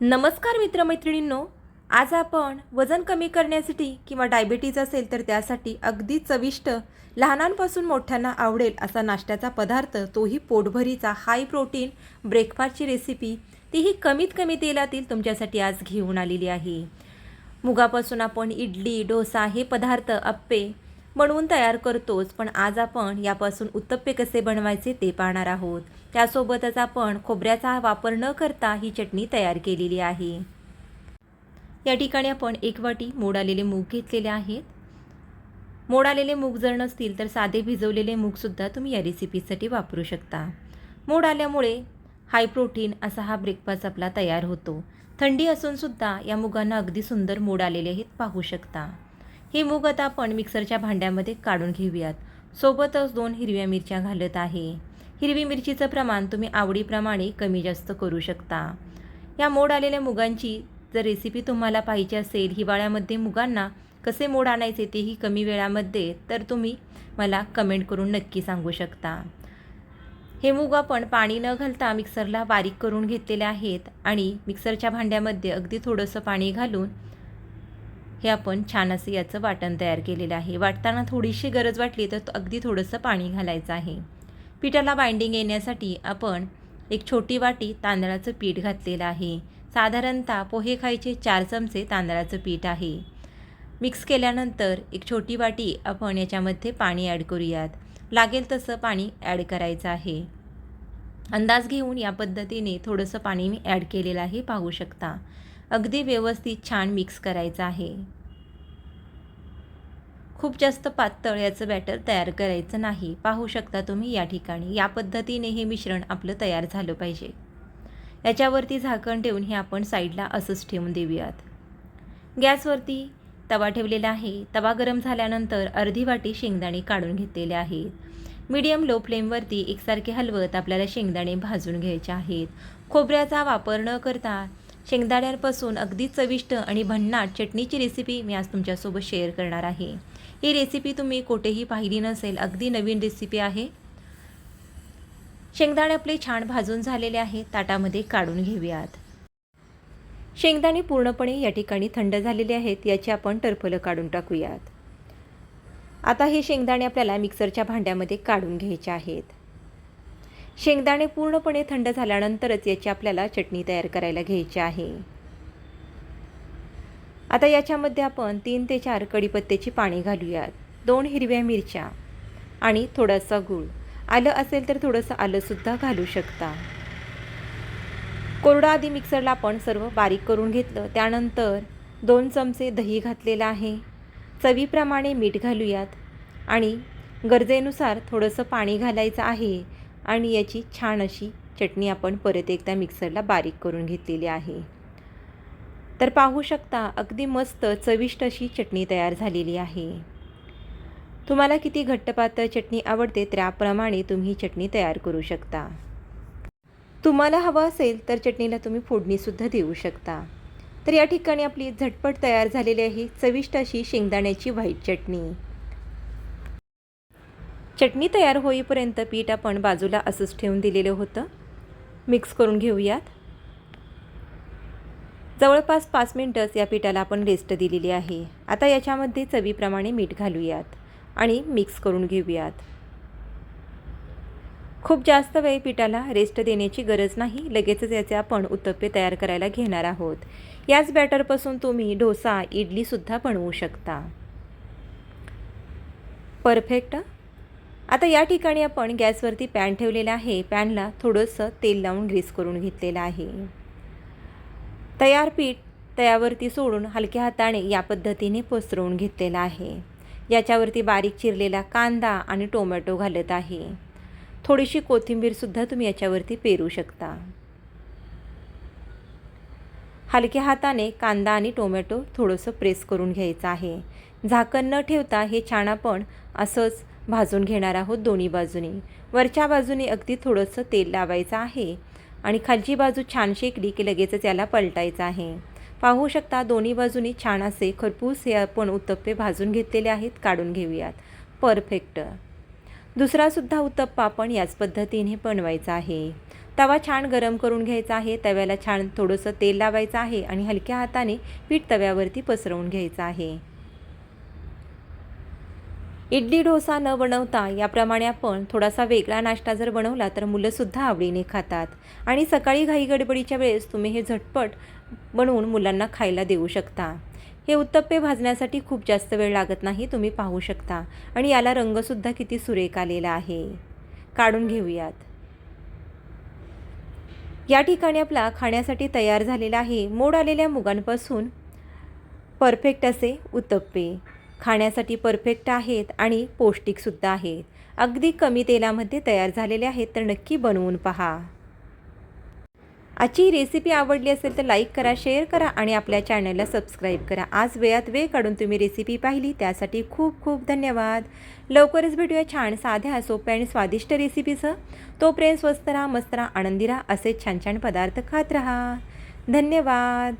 नमस्कार मित्रमैत्रिणींनो आज आपण वजन कमी करण्यासाठी किंवा डायबिटीज असेल तर त्यासाठी अगदी चविष्ट लहानांपासून मोठ्यांना आवडेल असा नाश्त्याचा पदार्थ तोही पोटभरीचा हाय प्रोटीन ब्रेकफास्टची रेसिपी तीही कमीत कमी तेलातील तुमच्यासाठी आज घेऊन आलेली आहे. मुगापासून आपण इडली डोसा हे पदार्थ अप्पे बनवून तयार करतोच पण आज आपण यापासून उत्तप्पे कसे बनवायचे ते पाहणार आहोत. त्यासोबतच आपण खोबऱ्याचा वापर न करता ही चटणी तयार केलेली आहे. या ठिकाणी आपण एक वाटी मोड आलेले मूग घेतलेले आहेत. मोड आलेले मूग जर नसतील तर साधे भिजवलेले मूगसुद्धा तुम्ही या रेसिपीसाठी वापरू शकता. मोड आल्यामुळे हाय प्रोटीन असा हा ब्रेकफास्ट आपला तयार होतो. थंडी असूनसुद्धा या मुगांना अगदी सुंदर मोड आलेले आहेत पाहू शकता. हे मूग आता आपण मिक्सरच्या भांड्यामध्ये काढून घेऊयात. सोबतच दोन हिरव्या मिरच्या घालत आहे. हिरवी मिरचीचं प्रमाण तुम्ही आवडीप्रमाणे कमी जास्त करू शकता. या मोड आलेल्या मुगांची जर रेसिपी तुम्हाला पाहिजे असेल हिवाळ्यामध्ये मुगांना कसे मोड आणायचे तेही कमी वेळामध्ये तर तुम्ही मला कमेंट करून नक्की सांगू शकता. हे मूग आपण पाणी न घालता मिक्सरला बारीक करून घेतलेले आहेत आणि मिक्सरच्या भांड्यामध्ये अगदी थोडंसं पाणी घालून हे आपण छान असं याचं वाटण तयार केलेलं आहे. वाटताना थोडीशी गरज वाटली तर अगदी थोडंसं पाणी घालायचं आहे. पिठाला बाइंडिंग येण्यासाठी आपण एक छोटी वाटी तांदळाचं पीठ घातलेलं आहे. साधारणतः पोहे खायचे चार चमचे तांदळाचं पीठ आहे. मिक्स केल्यानंतर एक छोटी वाटी आपण याच्यामध्ये पाणी ॲड करूयात. लागेल तसं पाणी ॲड करायचं आहे. अंदाज घेऊन या पद्धतीने थोडंसं पाणी मी ॲड केलेलं आहे पाहू शकता. अगदी व्यवस्थित छान मिक्स करायचं आहे. खूप जास्त पातळ याचं बॅटर तयार करायचं नाही. पाहू शकता तुम्ही या ठिकाणी. या पद्धतीने हे मिश्रण आपलं तयार झालं पाहिजे. याच्यावरती झाकण ठेवून हे आपण साईडला असंच ठेवून देऊयात. गॅसवरती तवा ठेवलेला आहे. तवा गरम झाल्यानंतर अर्धी वाटी शेंगदाणे काढून घेतलेले आहेत. मीडियम लो फ्लेमवरती एकसारखे हलवत आपल्याला शेंगदाणे भाजून घ्यायचे आहेत. खोबऱ्याचा वापर न करता शेंगदाण्यांपासून अगदी चविष्ट आणि भन्नाट चटणीची रेसिपी मी आज तुमच्यासोबत शेअर करणार आहे. ही रेसिपी तुम्ही कुठेही पाहिली नसेल अगदी नवीन रेसिपी आहे. शेंगदाणे आपले छान भाजून झालेले आहे ताटामध्ये काढून घेऊयात. शेंगदाणे पूर्णपणे या ठिकाणी थंड झालेले आहेत याची आपण टरफलं काढून टाकूयात. आता हे शेंगदाणे आपल्याला मिक्सरच्या भांड्यामध्ये काढून घ्यायचे आहेत. शेंगदाणे पूर्णपणे थंड झाल्यानंतरच याची आपल्याला चटणी तयार करायला घ्यायची आहे. आता याच्यामध्ये आपण तीन ते चार कढीपत्त्याची पाणी घालूयात. दोन हिरव्या मिरच्या आणि थोडासा गूळ. आलं असेल तर थोडंसं आलंसुद्धा घालू शकता. कोरडा आधी मिक्सरला आपण सर्व बारीक करून घेतलं. त्यानंतर दोन चमचे दही घातलेलं आहे. चवीप्रमाणे मीठ घालूयात आणि गरजेनुसार थोडंसं पाणी घालायचं आहे. आणि याची छान अशी चटणी आपण परत एकदा मिक्सरला बारीक करून घेतलेली आहे. तर पाहू शकता अगदी मस्त चविष्ट अशी चटणी तयार झालेली आहे. तुम्हाला किती घट्टपातळ चटणी आवडते त्याप्रमाणे तुम्ही चटणी तयार करू शकता. तुम्हाला हवं असेल तर चटणीला तुम्ही फोडणीसुद्धा देऊ शकता. तर या ठिकाणी आपली झटपट तयार झालेली आहे चविष्ट अशी शेंगदाण्याची व्हाईट चटणी. चटणी तयार होईपर्यंत पीठ आपण बाजूला असंच ठेवून दिलेलं होतं. मिक्स करून घेऊयात. जवळपास पाच मिनटंच या पिठाला आपण रेस्ट दिलेली आहे. आता याच्यामध्ये चवीप्रमाणे मीठ घालूयात आणि मिक्स करून घेऊयात. खूप जास्त वेळ पिठाला रेस्ट देण्याची गरज नाही. लगेचच याचे आपण उत्तप्पे तयार करायला घेणार आहोत. याच बॅटरपासून तुम्ही डोसा इडलीसुद्धा बनवू शकता. परफेक्ट आता या ठिकाणी आपण गॅसवरती पॅन ठेवलेला आहे. पॅनला थोडंसं तेल लावून ग्रीस करून घेतलेलं आहे. तयार पीठ तयावरती सोडून हलक्या हाताने या पद्धतीने पसरवून घेतलेला आहे. याच्यावरती बारीक चिरलेला कांदा आणि टोमॅटो घालत आहे. थोडीशी कोथिंबीरसुद्धा तुम्ही याच्यावरती पेरू शकता. हलक्या हाताने कांदा आणि टोमॅटो थोडंसं प्रेस करून घ्यायचं आहे. झाकण न ठेवता हे छान आपण असंच भाजून घेणार आहोत दोन्ही बाजूने. वरच्या बाजूने अगदी थोडंसं तेल लावायचं आहे आणि खालची बाजू छान शेकली की लगेचच याला पलटायचं आहे. पाहू शकता दोन्ही बाजूनी छान असे खरपूस हे आपण उत्तप्पे भाजून घेतलेले आहेत काढून घेऊयात. परफेक्ट. दुसरासुद्धा उत्तप्पा आपण याच पद्धतीने बनवायचा आहे. तवा छान गरम करून घ्यायचा आहे तव्याला छान थोडंसं तेल लावायचं आहे आणि हलक्या हाताने पीठ तव्यावरती पसरवून घ्यायचं आहे. इडली डोसा न बनवता याप्रमाणे आपण थोडासा वेगळा नाश्ता जर बनवला तर मुलंसुद्धा आवडीने खातात. आणि सकाळी घाई गडबडीच्या वेळेस तुम्ही हे झटपट बनवून मुलांना खायला देऊ शकता. हे उत्तप्पे भाजण्यासाठी खूप जास्त वेळ लागत नाही तुम्ही पाहू शकता. आणि याला रंगसुद्धा किती सुरेख आलेला आहे. काढून घेऊयात. या ठिकाणी आपला खाण्यासाठी तयार झालेला आहे मोड आलेल्या मुगांपासून परफेक्ट असे उत्तप्पे. खाण्यासाठी परफेक्ट आहेत आणि पौष्टिकसुद्धा आहेत. अगदी कमी तेलामध्ये तयार झालेले आहेत तर नक्की बनवून पहा. आजची रेसिपी आवडली असेल तर लाईक करा शेअर करा आणि आपल्या चॅनलला सबस्क्राईब करा. आज वेळात वेळ काढून तुम्ही रेसिपी पाहिली त्यासाठी खूप खूप धन्यवाद. लवकरच भेटूया छान साध्या सोप्या आणि स्वादिष्ट रेसिपीसह तोपर्यंत स्वस्त राहा मस्त राहा आनंदी राहा. असे छान छान पदार्थ खात राहा. धन्यवाद.